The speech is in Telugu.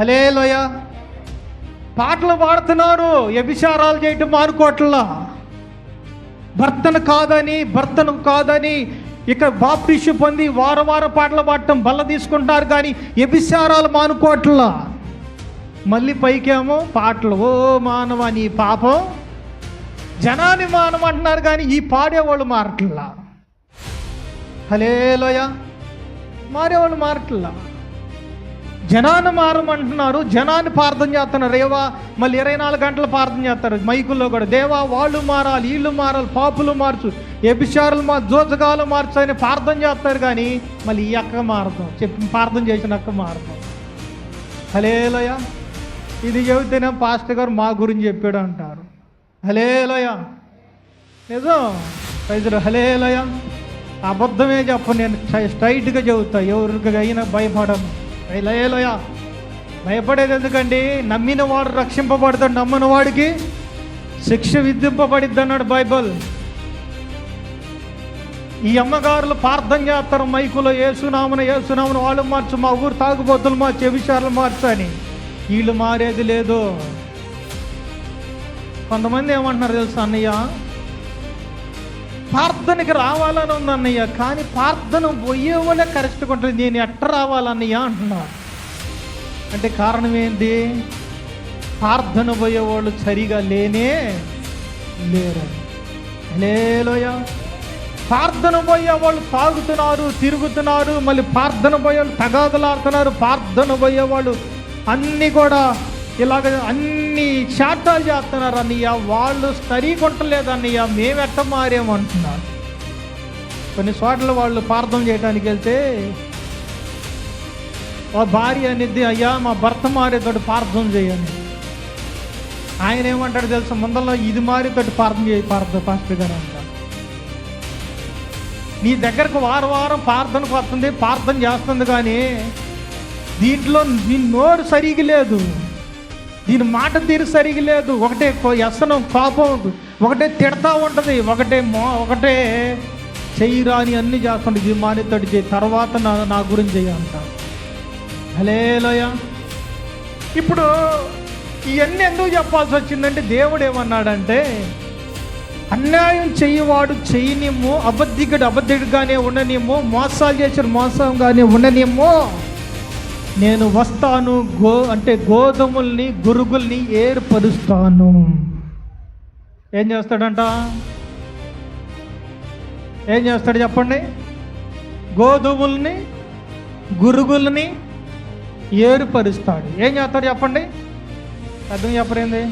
హలేలోయ. పాటలు పాడుతున్నారు వ్యభిచారాలు చేయటం మానుకోవట్లా భర్తను కాదని భర్తను కాదని ఇక బాప్టిషు పొంది వారం వారం పాటలు పాడటం బల్ల తీసుకుంటారు కానీ వ్యభిచారాలు మానుకోవట్లా. మళ్ళీ పైకేమో పాటలు ఓ మానవ నీ పాపం. జనాన్ని మానమంటున్నారు కానీ ఈ పాడేవాళ్ళు మారట్లా. హలేలోయ. మారేవాళ్ళు మారట్లా. జనాన్ని మారమంటున్నారు జనాన్ని ప్రార్థన చేస్తున్నారు. రేవా మళ్ళీ ఇరవై నాలుగు గంటలు ప్రార్థన చేస్తారు. మైకుల్లో కూడా దేవా వాళ్ళు మారాలి వీళ్ళు మారాలి పాపులు మార్చు ఎబిషారులు మా జోజగాలు మార్చు అని ప్రార్థన చేస్తారు కానీ మళ్ళీ ఈ అక్క మారదాం. చెప్పి ప్రార్థన చేసిన అక్క మారదాం. హలేలోయ. ఇది చెబితేనే పాస్టర్ గారు మా గురించి చెప్పాడు అంటారు హలేలోయ. నిజం ప్రజలు. హలేలోయ. అబద్ధమే చెప్ప నేను. స్ట్రైట్గా చెబుతా. ఎవరికి అయినా లయ లయ. భయపడేది ఎందుకండి? నమ్మిన వాడు రక్షింపబడతాడు నమ్మిన వాడికి శిక్ష విధింపబడిద్ది అన్నాడు బైబిల్. ఈ అమ్మగారులు ప్రార్థన చేస్తారు మైకులో ఏసునామను ఏసునామను వాళ్ళు మార్చు మా ఊరు తాగుబోతులు మార్చు విషయాలు మార్చు అని. వీళ్ళు మారేది లేదు. కొంతమంది ఏమంటున్నారు తెలుసా అన్నయ్య? ప్రార్థనకి రావాలని ఉంది అన్నయ్య కానీ ప్రార్థన పోయే వాళ్ళే కరెక్ట్గా ఉంటుంది నేను ఎట్ట రావాలన్నయ్య అంటున్నారు అంటే కారణం ఏంటి? ప్రార్థన పోయేవాళ్ళు సరిగా లేనే లేరు. లేలోయ ప్రార్థన పోయే వాళ్ళు తాగుతున్నారు తిరుగుతున్నారు మళ్ళీ ప్రార్థన పోయే వాళ్ళు తగాదులాడుతున్నారు ప్రార్థన పోయేవాళ్ళు అన్నీ కూడా ఇలాగ అన్ని చాటాలు చేస్తున్నారు అన్నయ్య. వాళ్ళు సరికొంటలేదు అన్నయ్య. మేము ఎట్ట మారేమంటున్నారు కొన్ని చోట్ల వాళ్ళు ప్రార్థన చేయడానికి వెళ్తే ఆ భార్య అనేది అయ్యా మా భర్త మారేతోటి ప్రార్థన చేయండి ఆయన ఏమంటాడు తెలుసు? ముందల్లో ఇది మారేతోటి ప్రార్థన చేయి ప్రార్థన పాస్టర్ గారు అంటారు. నీ దగ్గరకు వారం వారం ప్రార్థనకు వస్తుంది ప్రార్థన చేస్తుంది కానీ దీంట్లో నీ నోరు సరిగి లేదు. దీని మాట తీరు సరిగి లేదు. ఒకటే కో- వ్యసనం కోపం ఒకటే తిడతా ఉంటుంది. ఒకటే మో ఒకటే చెయ్యిరాని అన్ని చేస్తుంటుంది. ఇది మానేతోటి చేయి. తర్వాత నా నా గురించి చెయ్యి అంటారు హలేలోయ. ఇప్పుడు ఇవన్నీ ఎందుకు చెప్పాల్సి వచ్చిందంటే దేవుడు ఏమన్నాడంటే అన్యాయం చెయ్యవాడు చెయ్యనిమ్ము అబద్ధికుడు అబద్ధికుడుగానే ఉండనేమో మోసాలు చేసిన మోసంగానే ఉండనిమ్ము. నేను వస్తాను గో అంటే గోధుమల్ని గురుగుల్ని ఏర్పరుస్తాను. ఏం చేస్తాడంట? ఏం చేస్తాడు చెప్పండి? గోధుమల్ని గురుగుల్ని ఏర్పరుస్తాడు. ఏం చేస్తాడు చెప్పండి? అర్థం చెప్పరేంది